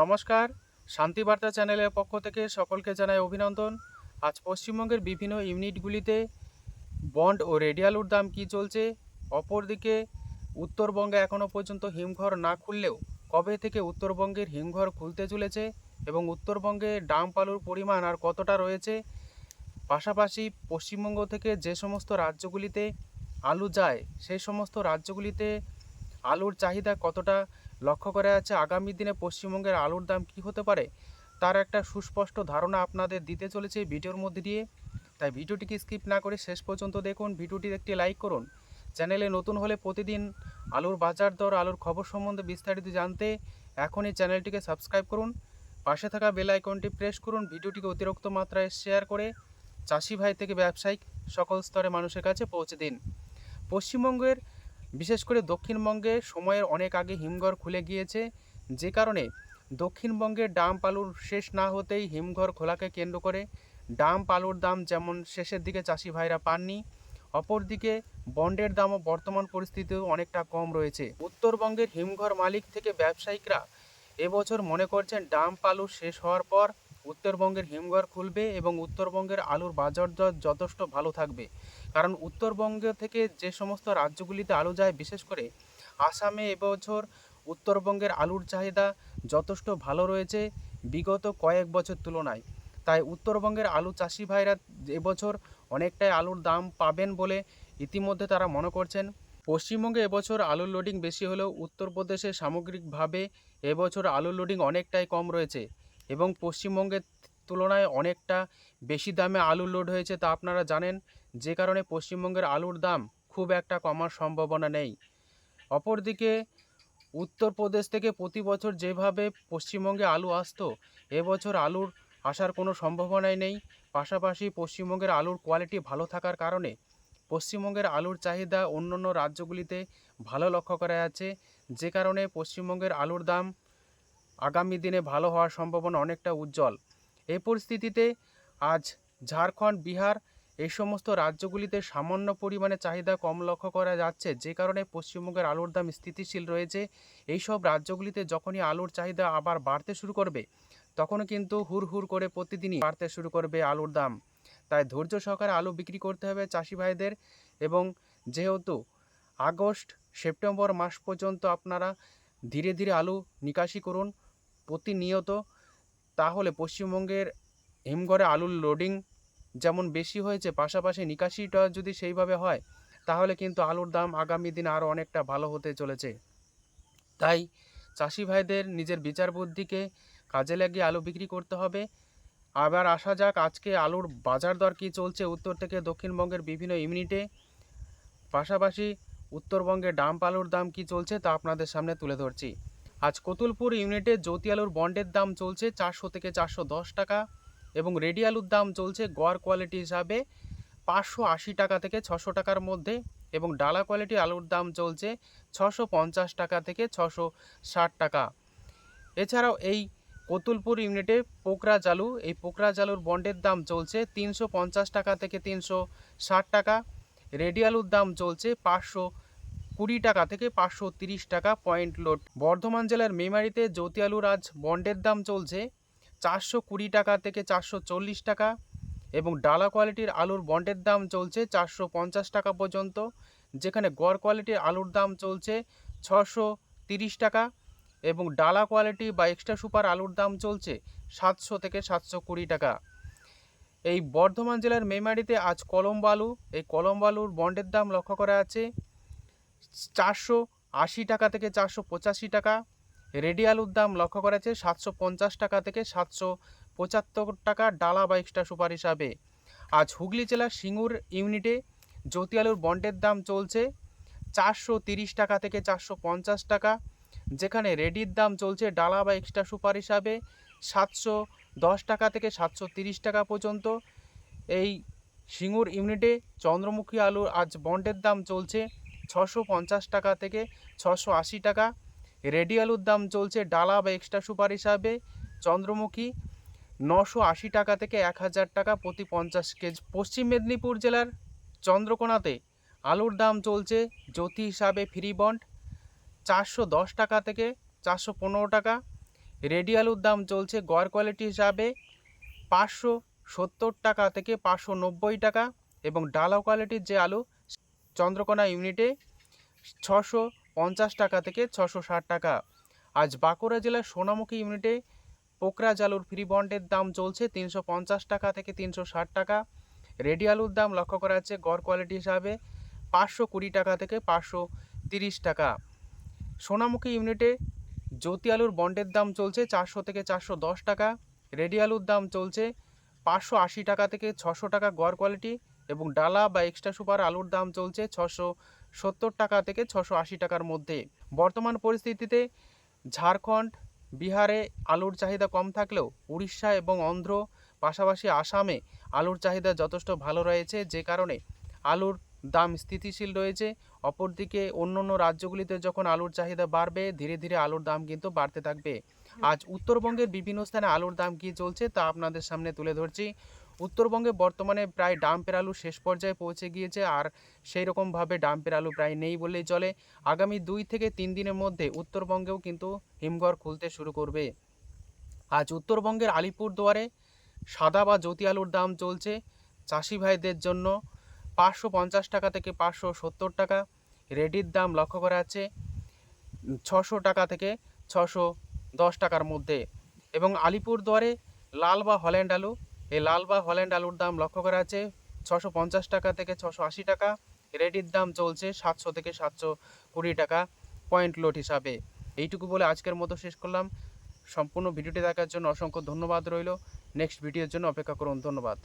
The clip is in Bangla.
নমস্কার। শান্তিবার্তা চ্যানেলের পক্ষ থেকে সকলকে জানাই অভিনন্দন। আজ পশ্চিমবঙ্গের বিভিন্ন ইউনিটগুলিতে বন্ড ও রেডি আলুর দাম কী চলছে? অপরদিকে, উত্তরবঙ্গে এখনও পর্যন্ত হিমঘর না খুললেও কবে থেকে উত্তরবঙ্গের হিমঘর খুলতে চলেছে এবং উত্তরবঙ্গে ডাম্প আলুর পরিমাণ আর কতটা রয়েছে? পাশাপাশি পশ্চিমবঙ্গ থেকে যে সমস্ত রাজ্যগুলিতে আলু যায়, সেই সমস্ত রাজ্যগুলিতে আলুর চাহিদা কতটা? লক্ষ্য করা যাচ্ছে আগামী দিনে পশ্চিমবঙ্গের আলুর দাম কী হতে পারে? তার একটা সুস্পষ্ট ধারণা আপনাদের দিতে চলেছে ভিডিওর মধ্যে দিয়ে। তাই ভিডিওটিকে স্কিপ না করে শেষ পর্যন্ত দেখুন। ভিডিওটির একটি লাইক করুন। চ্যানেলে নতুন হলে প্রতিদিন আলুর বাজার দর, আলুর খবর সম্বন্ধে বিস্তারিত জানতে এখনই চ্যানেলটিকে সাবস্ক্রাইব করুন। পাশে থাকা বেল আইকনটি প্রেস করুন। ভিডিওটিকে অতিরিক্ত মাত্রায় শেয়ার করে চাষি ভাই থেকে ব্যবসায়িক সকল স্তরে মানুষের কাছে পৌঁছে দিন। পশ্চিমবঙ্গের বিশেষ করে দক্ষিণবঙ্গে সময়ের অনেক আগে হিমঘর খুলে গিয়েছে। যে কারণে দক্ষিণবঙ্গের ডাম্প আলুর শেষ না হতেই হিমঘর খোলাকে কেন্দ্র করে ডাম্প আলুর দাম যেমন শেষের দিকে চাষি ভাইরা পাননি, অপরদিকে বন্ডের দামও বর্তমান পরিস্থিতিতেও অনেকটা কম রয়েছে। উত্তরবঙ্গের হিমঘর মালিক থেকে ব্যবসায়িকরা এবছর মনে করছেন ডাম্প আলু শেষ হওয়ার পর উত্তরবঙ্গের হিমঘর খুলবে এবং উত্তরবঙ্গের আলুর বাজার দর যথেষ্ট ভালো থাকবে। কারণ উত্তরবঙ্গ থেকে যে সমস্ত রাজ্যগুলিতে আলু যায়, বিশেষ করে আসামে এবছর উত্তরবঙ্গের আলুর চাহিদা যথেষ্ট ভালো রয়েছে বিগত কয়েক বছর তুলনায়। তাই উত্তরবঙ্গের আলু চাষি ভাইরা এবছর অনেকটাই আলুর দাম পাবেন বলে ইতিমধ্যে তারা মনে করছেন। পশ্চিমবঙ্গে এবছর আলুর লোডিং বেশি হলেও উত্তরপ্রদেশে সামগ্রিকভাবে এবছর আলুর লোডিং অনেকটাই কম রয়েছে এবং পশ্চিমবঙ্গের তুলনায় অনেকটা বেশি দামে আলু লোড হয়েছে তা আপনারা জানেন। যে কারণে পশ্চিমবঙ্গের আলুর দাম খুব একটা কমার সম্ভাবনা নেই। অপরদিকে উত্তরপ্রদেশ থেকে প্রতি বছর যেভাবে পশ্চিমবঙ্গে আলু আসতো এবছর আলুর আসার কোনো সম্ভাবনাই নেই। পাশাপাশি পশ্চিমবঙ্গের আলুর কোয়ালিটি ভালো থাকার কারণে পশ্চিমবঙ্গের আলুর চাহিদা অন্য অন্য রাজ্যগুলিতে ভালো লক্ষ্য করা যাচ্ছে। যে কারণে পশ্চিমবঙ্গের আলুর দাম আগামী দিনে ভালো হওয়ার সম্ভাবনা অনেকটা উজ্জ্বল। এই পরিস্থিতিতে আজ ঝাড়খণ্ড, বিহার এই সমস্ত রাজ্যগুলিতে সামান্য পরিমাণে চাহিদা কম লক্ষ্য করা যাচ্ছে। যে কারণে পশ্চিমবঙ্গের আলুর দাম স্থিতিশীল রয়েছে। এই সব রাজ্যগুলিতে যখনই আলুর চাহিদা আবার বাড়তে শুরু করবে তখন কিন্তু হুর হুর করে প্রতিদিনই বাড়তে শুরু করবে আলুর দাম। তাই ধৈর্য সহকারে আলু বিক্রি করতে হবে চাষি ভাইদের এবং যেহেতু আগস্ট, সেপ্টেম্বর মাস পর্যন্ত আপনারা ধীরে ধীরে আলু নিকাশি করুন, প্রতিনিয়ত তাহলে পশ্চিমবঙ্গের হিমঘরে আলুর লোডিং যেমন বেশি হয়েছে, পাশাপাশি নিকাশিটা যদি সেইভাবে হয়, তাহলে কিন্তু আলুর দাম আগামী দিনে আরও অনেকটা ভালো হতে চলেছে। তাই চাষি ভাইদের নিজের বিচার বুদ্ধিকে কাজে লাগিয়ে আলু বিক্রি করতে হবে। আবার আসা যাক, আজকে আলুর বাজার দর কী চলছে উত্তর থেকে দক্ষিণবঙ্গের বিভিন্ন ইউনিটে। পাশাপাশি উত্তরবঙ্গে ডাম্প আলুর দাম কী চলছে তা আপনাদের সামনে তুলে ধরছি। আজ কতুলপুর ইউনিটে জ্যোতি আলুর বন্ডের দাম চলছে চারশো থেকে চারশো দশ টাকা এবং রেডি আলুর দাম চলছে গড় কোয়ালিটি হিসাবে পাঁচশো আশি টাকা থেকে ছশো টাকার মধ্যে এবং ডালা কোয়ালিটি আলুর দাম চলছে ছশো পঞ্চাশ টাকা থেকে ছশো ষাট টাকা। এছাড়াও এই কতুলপুর ইউনিটে পোকরা জালু, এই পোকরা জালুর বন্ডের দাম চলছে তিনশো পঞ্চাশ টাকা থেকে তিনশো ষাট টাকা। রেডি আলুর দাম চলছে পাঁচশো কুড়ি টাকা থেকে পাঁচশো তিরিশ টাকা পয়েন্ট লোড। বর্ধমান জেলার মেমারিতে জ্যোতি আলুর আজ বন্ডের দাম চলছে চারশো কুড়ি টাকা থেকে চারশো চল্লিশ টাকা এবং ডালা কোয়ালিটির আলুর বন্ডের দাম চলছে চারশো পঞ্চাশ টাকা পর্যন্ত, যেখানে গড় কোয়ালিটির আলুর দাম চলছে ছশো তিরিশ টাকা এবং ডালা কোয়ালিটি বা এক্সট্রা সুপার আলুর দাম চলছে সাতশো থেকে সাতশো কুড়ি টাকা। এই বর্ধমান জেলার মেমারিতে আজ কলম্বো আলু এই কলম্বো আলুর বন্ডের দাম লক্ষ্য করা আছে চারশো আশি টাকা থেকে চারশো পঁচাশি টাকা। রেডি আলুর দাম লক্ষ্য করা আছে সাতশো পঞ্চাশ টাকা থেকে সাতশো পঁচাত্তর টাকা ডালা বা এক্সট্রা সুপার হিসাবে আজ হুগলি জেলার সিঙ্গুর ইউনিটে জ্যোতি আলুর বন্ডের দাম চলছে চারশো তিরিশ টাকা থেকে চারশো পঞ্চাশ টাকা। যেখানে রেডির দাম চলছে ডালা বা এক্সট্রা সুপার হিসাবে সাতশো দশ টাকা থেকে সাতশো তিরিশ টাকা পর্যন্ত। এই সিঙ্গুর ইউনিটে চন্দ্রমুখী আলুর আজ বন্ডের দাম চলছে ছশো পঞ্চাশ টাকা থেকে ছশো আশি টাকা। রেডি আলুর দাম চলছে ডালা বা এক্সট্রা সুপার হিসাবে। চন্দ্রমুখী নশো আশি টাকা থেকে এক হাজার টাকা প্রতি পঞ্চাশ কেজি। পশ্চিম মেদিনীপুর জেলার চন্দ্রকোনাতে আলুর দাম চলছে জ্যোতি হিসাবে ফ্রি বন্ড। চারশো দশ টাকা থেকে চারশো পনেরো টাকা। রেডি আলুর দাম চলছে গড় কোয়ালিটি হিসাবে পাঁচশো সত্তর টাকা থেকে পাঁচশো নব্বই টাকা এবং ডালা কোয়ালিটির যে আলু চন্দ্রকোনা ইউনিটে ছশো পঞ্চাশ টাকা থেকে ছশো ষাট টাকা। আজ বাঁকুড়া জেলার সোনামুখী ইউনিটে পোকরাজ আলুর ফ্রি বন্ডের দাম চলছে তিনশো পঞ্চাশ টাকা থেকে তিনশো ষাট টাকা। রেডি আলুর দাম লক্ষ্য করা যাচ্ছে গড় কোয়ালিটি হিসাবে পাঁচশো কুড়ি টাকা থেকে পাঁচশো তিরিশ টাকা। সোনামুখী ইউনিটে জ্যোতি আলুর বন্ডের দাম চলছে চারশো থেকে চারশো দশ টাকা। রেডি আলুর দাম চলছে পাঁচশো আশি টাকা থেকে ছশো টাকা গড় কোয়ালিটি। এবং ডালা বা এক্সট্রা সুপার আলুর দাম চলছে ছশো সত্তর টাকা থেকে ছশো আশি টাকার মধ্যে। বর্তমান পরিস্থিতিতে ঝাড়খণ্ড, বিহারে আলুর চাহিদা কম থাকলেও উড়িষ্যা এবং অন্ধ্র, পাশাপাশি আসামে আলুর চাহিদা যথেষ্ট ভালো রয়েছে, যে কারণে আলুর দাম স্থিতিশীল রয়েছে। অপরদিকে অন্য অন্য রাজ্যগুলিতে যখন আলুর চাহিদা বাড়বে, ধীরে ধীরে আলুর দাম কিন্তু বাড়তে থাকবে। আজ উত্তরবঙ্গের বিভিন্ন স্থানে আলুর দাম কী চলছে তা আপনাদের সামনে তুলে ধরছি। উত্তরবঙ্গে বর্তমানে প্রায় ডাম্পের আলু শেষ পর্যায়ে পৌঁছে গিয়েছে আর সেই রকমভাবে ডাম্পের আলু প্রায় নেই বললেই চলে। আগামী দুই থেকে তিন দিনের মধ্যে উত্তরবঙ্গেও কিন্তু হিমঘর খুলতে শুরু করবে। আজ উত্তরবঙ্গের আলিপুরদুয়ারে সাদা বা জ্যোতি আলুর দাম চলছে চাষি ভাইদের জন্য পাঁচশো পঞ্চাশ টাকা থেকে পাঁচশো সত্তর টাকা। রেডির দাম লক্ষ্য করা যাচ্ছে ছশো টাকা থেকে ছশো দশ টাকার মধ্যে। এবং আলিপুরদুয়ারে লাল বা হল্যান্ড আলু এই লাল বা হল্যান্ড আলুর দাম লক্ষ্য করা আছে। ছশো পঞ্চাশ টাকা থেকে ছশো আশি টাকা। রেডির দাম চলছে সাতশো থেকে সাতশো কুড়ি টাকা পয়েন্ট লোড হিসাবে। এইটুকু বলে আজকের মতো শেষ করলাম। সম্পূর্ণ ভিডিওটি দেখার জন্য অসংখ্য ধন্যবাদ রইল। নেক্সট ভিডিওর জন্য অপেক্ষা করুন। ধন্যবাদ।